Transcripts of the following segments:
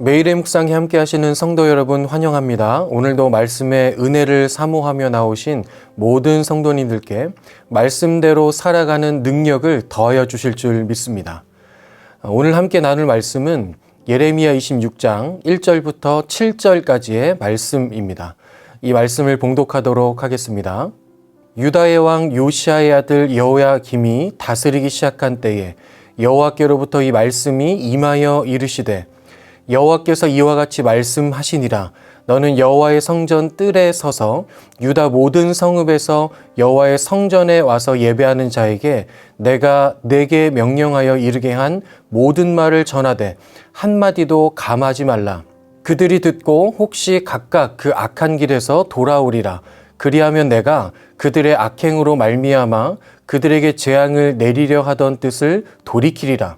매일의 묵상에 함께 하시는 성도 여러분 환영합니다. 오늘도 말씀의 은혜를 사모하며 나오신 모든 성도님들께 말씀대로 살아가는 능력을 더하여 주실 줄 믿습니다. 오늘 함께 나눌 말씀은 예레미야 26장 1절부터 7절까지의 말씀입니다. 이 말씀을 봉독하도록 하겠습니다. 유다의 왕 요시아의 아들 여호야김이 다스리기 시작한 때에 여호와께로부터 이 말씀이 임하여 이르시되 여호와께서 이와 같이 말씀하시니라. 너는 여호와의 성전 뜰에 서서 유다 모든 성읍에서 여호와의 성전에 와서 예배하는 자에게 내가 내게 명령하여 이르게 한 모든 말을 전하되 한 마디도 감하지 말라. 그들이 듣고 혹시 각각 그 악한 길에서 돌아오리라. 그리하면 내가 그들의 악행으로 말미암아 그들에게 재앙을 내리려 하던 뜻을 돌이키리라.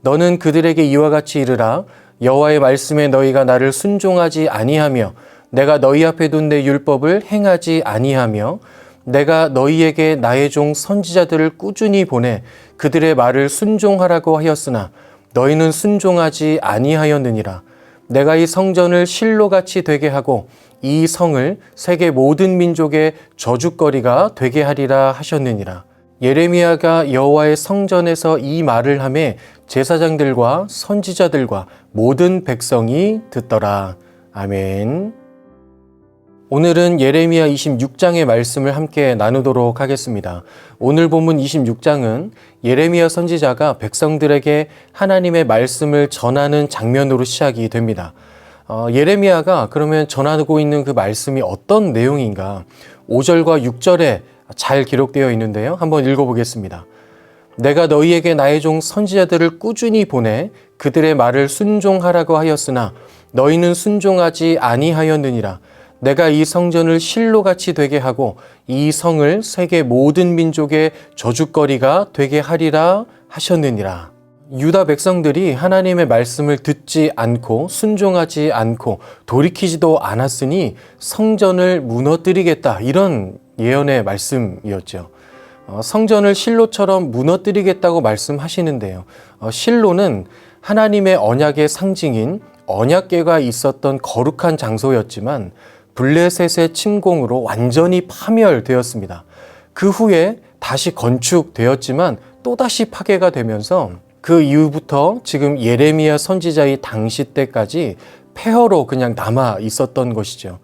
너는 그들에게 이와 같이 이르라 여호와의 말씀에 너희가 나를 순종하지 아니하며 내가 너희 앞에 둔 내 율법을 행하지 아니하며 내가 너희에게 나의 종 선지자들을 꾸준히 보내 그들의 말을 순종하라고 하였으나 너희는 순종하지 아니하였느니라. 내가 이 성전을 실로같이 되게 하고 이 성을 세계 모든 민족의 저주거리가 되게 하리라 하셨느니라. 예레미야가 여호와의 성전에서 이 말을 하매 제사장들과 선지자들과 모든 백성이 듣더라. 아멘. 오늘은 예레미야 26장의 말씀을 함께 나누도록 하겠습니다. 오늘 본문 26장은 예레미야 선지자가 백성들에게 하나님의 말씀을 전하는 장면으로 시작이 됩니다. 어, 예레미야가 그러면 전하고 있는 그 말씀이 어떤 내용인가? 5절과 6절에 잘 기록되어 있는데요. 한번 읽어보겠습니다. 내가 너희에게 나의 종 선지자들을 꾸준히 보내 그들의 말을 순종하라고 하였으나 너희는 순종하지 아니하였느니라. 내가 이 성전을 실로같이 되게 하고 이 성을 세계 모든 민족의 저주거리가 되게 하리라 하셨느니라. 유다 백성들이 하나님의 말씀을 듣지 않고 순종하지 않고 돌이키지도 않았으니 성전을 무너뜨리겠다. 이런 예언의 말씀이었죠. 어, 성전을 실로처럼 무너뜨리겠다고 말씀하시는데요. 어, 실로는 하나님의 언약의 상징인 언약궤가 있었던 거룩한 장소였지만 블레셋의 침공으로 완전히 파멸되었습니다. 그 후에 다시 건축되었지만 또다시 파괴가 되면서 그 이후부터 지금 예레미야 선지자의 당시 때까지 폐허로 그냥 남아 있었던 것이죠.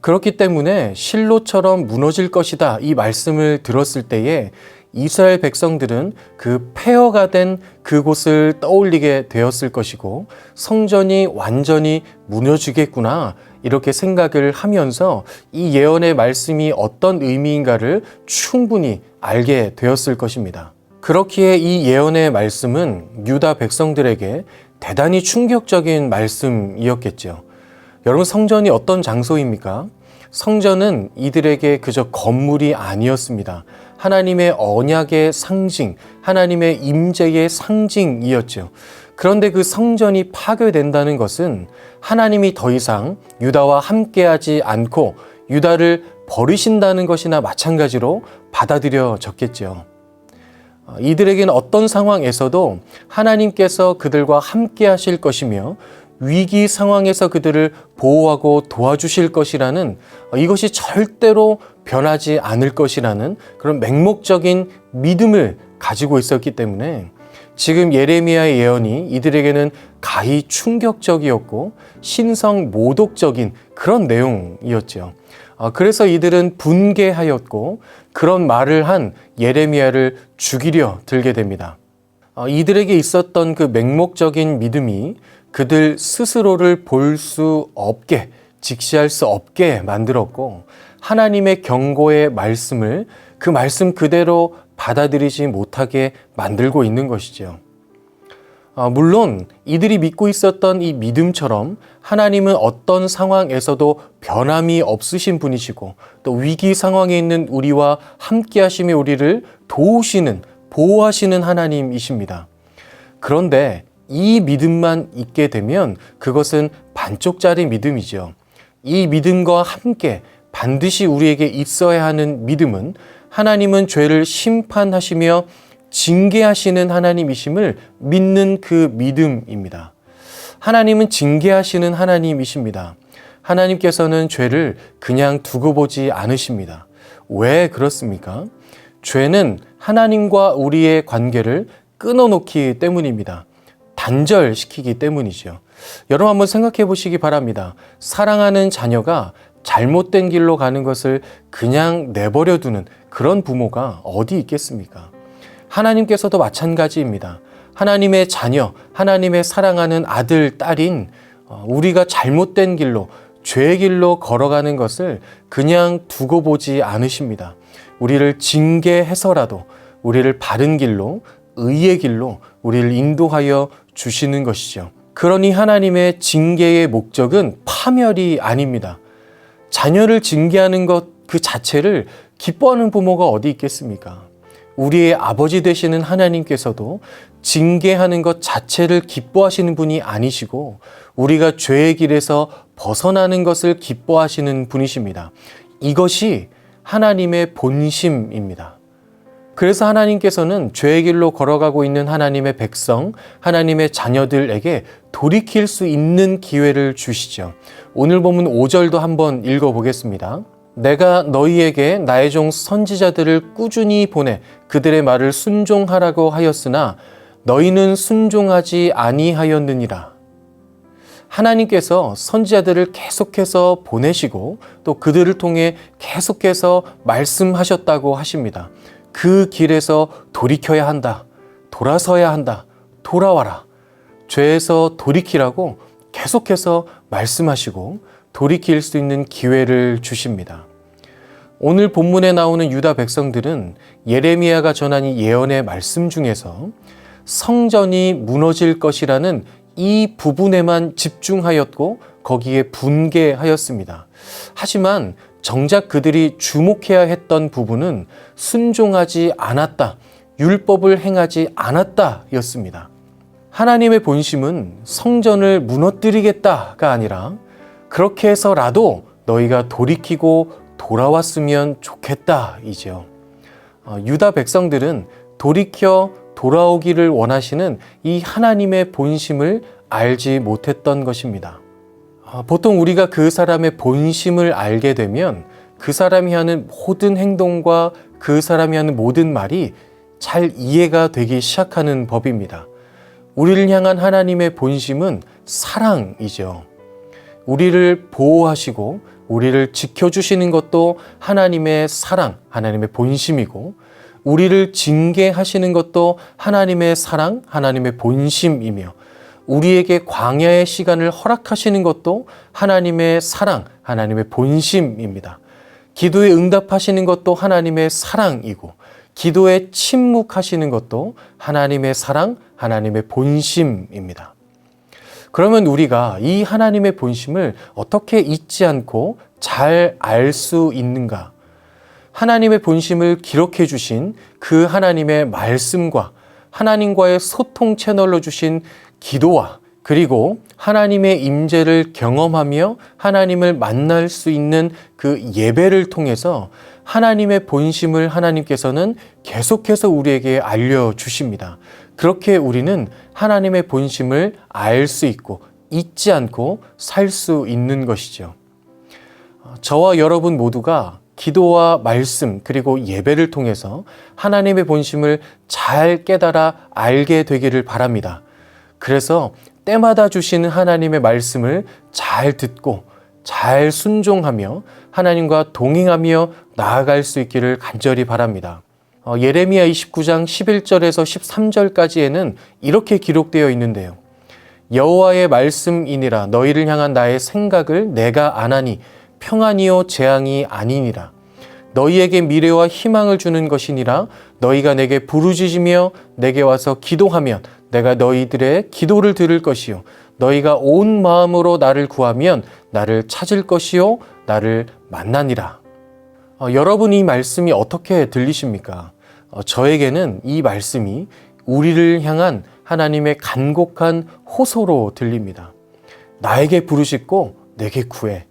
그렇기 때문에 실로처럼 무너질 것이다 이 말씀을 들었을 때에 이스라엘 백성들은 그 폐허가 된 그곳을 떠올리게 되었을 것이고 성전이 완전히 무너지겠구나 이렇게 생각을 하면서 이 예언의 말씀이 어떤 의미인가를 충분히 알게 되었을 것입니다. 그렇기에 이 예언의 말씀은 유다 백성들에게 대단히 충격적인 말씀이었겠죠. 여러분 성전이 어떤 장소입니까? 성전은 이들에게 그저 건물이 아니었습니다. 하나님의 언약의 상징, 하나님의 임재의 상징이었죠. 그런데 그 성전이 파괴된다는 것은 하나님이 더 이상 유다와 함께하지 않고 유다를 버리신다는 것이나 마찬가지로 받아들여졌겠죠. 이들에게는 어떤 상황에서도 하나님께서 그들과 함께 하실 것이며 위기 상황에서 그들을 보호하고 도와주실 것이라는 이것이 절대로 변하지 않을 것이라는 그런 맹목적인 믿음을 가지고 있었기 때문에 지금 예레미야의 예언이 이들에게는 가히 충격적이었고 신성 모독적인 그런 내용이었죠. 그래서 이들은 분개하였고 그런 말을 한 예레미야를 죽이려 들게 됩니다. 이들에게 있었던 그 맹목적인 믿음이 그들 스스로를 볼 수 없게, 직시할 수 없게 만들었고, 하나님의 경고의 말씀을 그 말씀 그대로 받아들이지 못하게 만들고 있는 것이죠. 아, 물론 이들이 믿고 있었던 이 믿음처럼 하나님은 어떤 상황에서도 변함이 없으신 분이시고 또 위기 상황에 있는 우리와 함께 하심에 우리를 도우시는 보호하시는 하나님이십니다. 그런데 이 믿음만 있게 되면 그것은 반쪽짜리 믿음이죠. 이 믿음과 함께 반드시 우리에게 있어야 하는 믿음은 하나님은 죄를 심판하시며 징계하시는 하나님이심을 믿는 그 믿음입니다. 하나님은 징계하시는 하나님이십니다. 하나님께서는 죄를 그냥 두고 보지 않으십니다. 왜 그렇습니까? 죄는 하나님과 우리의 관계를 끊어놓기 때문입니다. 단절시키기 때문이죠. 여러분 한번 생각해 보시기 바랍니다. 사랑하는 자녀가 잘못된 길로 가는 것을 그냥 내버려 두는 그런 부모가 어디 있겠습니까? 하나님께서도 마찬가지입니다. 하나님의 자녀, 하나님의 사랑하는 아들, 딸인 어, 우리가 잘못된 길로, 죄의 길로 걸어가는 것을 그냥 두고 보지 않으십니다. 우리를 징계해서라도 우리를 바른 길로, 의의 길로 우리를 인도하여 주시는 것이죠. 그러니 하나님의 징계의 목적은 파멸이 아닙니다. 자녀를 징계하는 것 그 자체를 기뻐하는 부모가 어디 있겠습니까? 우리의 아버지 되시는 하나님께서도 징계하는 것 자체를 기뻐하시는 분이 아니시고 우리가 죄의 길에서 벗어나는 것을 기뻐하시는 분이십니다. 이것이 하나님의 본심입니다. 그래서 하나님께서는 죄의 길로 걸어가고 있는 하나님의 백성, 하나님의 자녀들에게 돌이킬 수 있는 기회를 주시죠. 오늘 본문 5절도 한번 읽어보겠습니다. 내가 너희에게 나의 종 선지자들을 꾸준히 보내 그들의 말을 순종하라고 하였으나 너희는 순종하지 아니하였느니라. 하나님께서 선지자들을 계속해서 보내시고 또 그들을 통해 계속해서 말씀하셨다고 하십니다. 그 길에서 돌이켜야 한다. 돌아서야 한다. 돌아와라. 죄에서 돌이키라고 계속해서 말씀하시고 돌이킬 수 있는 기회를 주십니다. 오늘 본문에 나오는 유다 백성들은 예레미야가 전한 이 예언의 말씀 중에서 성전이 무너질 것이라는 이 부분에만 집중하였고 거기에 분개하였습니다. 하지만 정작 그들이 주목해야 했던 부분은 순종하지 않았다, 율법을 행하지 않았다 였습니다. 하나님의 본심은 성전을 무너뜨리겠다가 아니라 그렇게 해서라도 너희가 돌이키고 돌아왔으면 좋겠다 이죠. 어, 유다 백성들은 돌이켜 돌아오기를 원하시는 이 하나님의 본심을 알지 못했던 것입니다. 아, 보통 우리가 그 사람의 본심을 알게 되면 그 사람이 하는 모든 행동과 그 사람이 하는 모든 말이 잘 이해가 되기 시작하는 법입니다. 우리를 향한 하나님의 본심은 사랑이죠. 우리를 보호하시고 우리를 지켜주시는 것도 하나님의 사랑, 하나님의 본심이고 우리를 징계하시는 것도 하나님의 사랑, 하나님의 본심이며 우리에게 광야의 시간을 허락하시는 것도 하나님의 사랑, 하나님의 본심입니다. 기도에 응답하시는 것도 하나님의 사랑이고, 기도에 침묵하시는 것도 하나님의 사랑, 하나님의 본심입니다. 그러면 우리가 이 하나님의 본심을 어떻게 잊지 않고 잘 알 수 있는가? 하나님의 본심을 기록해 주신 그 하나님의 말씀과 하나님과의 소통 채널로 주신 기도와 그리고 하나님의 임재를 경험하며 하나님을 만날 수 있는 그 예배를 통해서 하나님의 본심을 하나님께서는 계속해서 우리에게 알려 주십니다. 그렇게 우리는 하나님의 본심을 알 수 있고 잊지 않고 살 수 있는 것이죠. 저와 여러분 모두가 기도와 말씀 그리고 예배를 통해서 하나님의 본심을 잘 깨달아 알게 되기를 바랍니다. 그래서 때마다 주시는 하나님의 말씀을 잘 듣고 잘 순종하며 하나님과 동행하며 나아갈 수 있기를 간절히 바랍니다. 어, 예레미야 29장 11절에서 13절까지에는 이렇게 기록되어 있는데요. 여호와의 말씀이니라 너희를 향한 나의 생각을 내가 아나니 평안이요 재앙이 아니니라. 너희에게 미래와 희망을 주는 것이니라 너희가 내게 부르짖으며 내게 와서 기도하면 내가 너희들의 기도를 들을 것이요 너희가 온 마음으로 나를 구하면 나를 찾을 것이요 나를 만나니라. 어, 여러분 이 말씀이 어떻게 들리십니까? 어, 저에게는 이 말씀이 우리를 향한 하나님의 간곡한 호소로 들립니다. 나에게 부르짖고 내게 구해.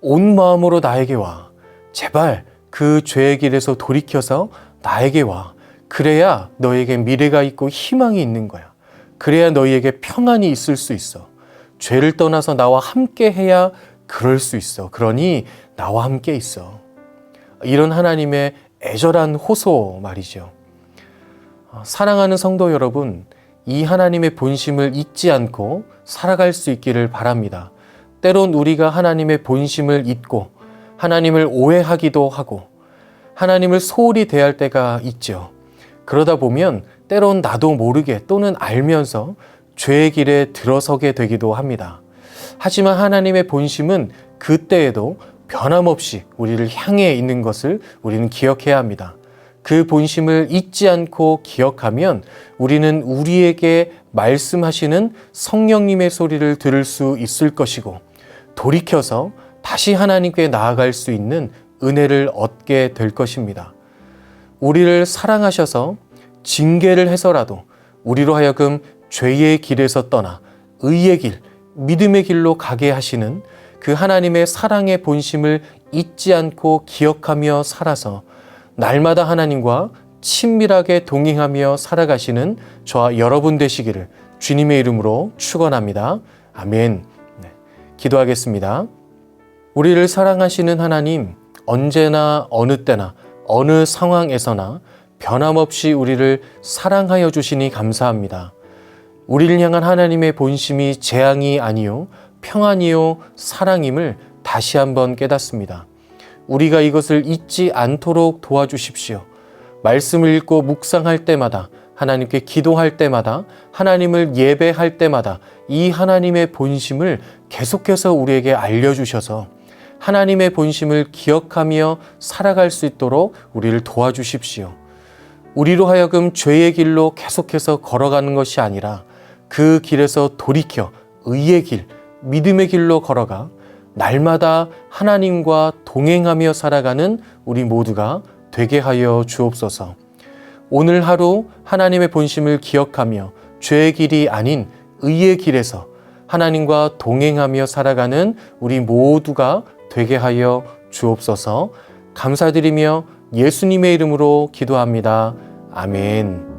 온 마음으로 나에게 와. 제발 그 죄의 길에서 돌이켜서 나에게 와. 그래야 너에게 미래가 있고 희망이 있는 거야. 그래야 너희에게 평안이 있을 수 있어. 죄를 떠나서 나와 함께 해야 그럴 수 있어. 그러니 나와 함께 있어. 이런 하나님의 애절한 호소 말이죠. 어, 사랑하는 성도 여러분, 이 하나님의 본심을 잊지 않고 살아갈 수 있기를 바랍니다. 때론 우리가 하나님의 본심을 잊고 하나님을 오해하기도 하고 하나님을 소홀히 대할 때가 있죠. 그러다 보면 때론 나도 모르게 또는 알면서 죄의 길에 들어서게 되기도 합니다. 하지만 하나님의 본심은 그때에도 변함없이 우리를 향해 있는 것을 우리는 기억해야 합니다. 그 본심을 잊지 않고 기억하면 우리는 우리에게 말씀하시는 성령님의 소리를 들을 수 있을 것이고 돌이켜서 다시 하나님께 나아갈 수 있는 은혜를 얻게 될 것입니다. 우리를 사랑하셔서 징계를 해서라도 우리로 하여금 죄의 길에서 떠나 의의 길, 믿음의 길로 가게 하시는 그 하나님의 사랑의 본심을 잊지 않고 기억하며 살아서 날마다 하나님과 친밀하게 동행하며 살아가시는 저와 여러분 되시기를 주님의 이름으로 축원합니다. 아멘. 네, 기도하겠습니다. 우리를 사랑하시는 하나님, 언제나 어느 때나 어느 상황에서나 변함없이 우리를 사랑하여 주시니 감사합니다. 우리를 향한 하나님의 본심이 재앙이 아니요 평안이요 사랑임을 다시 한번 깨닫습니다. 우리가 이것을 잊지 않도록 도와주십시오. 말씀을 읽고 묵상할 때마다 하나님께 기도할 때마다 하나님을 예배할 때마다 이 하나님의 본심을 계속해서 우리에게 알려주셔서 하나님의 본심을 기억하며 살아갈 수 있도록 우리를 도와주십시오. 우리로 하여금 죄의 길로 계속해서 걸어가는 것이 아니라 그 길에서 돌이켜 의의 길, 믿음의 길로 걸어가 날마다 하나님과 동행하며 살아가는 우리 모두가 되게 하여 주옵소서. 오늘 하루 하나님의 본심을 기억하며 죄의 길이 아닌 의의 길에서 하나님과 동행하며 살아가는 우리 모두가 되게 하여 주옵소서. 감사드리며 예수님의 이름으로 기도합니다. 아멘.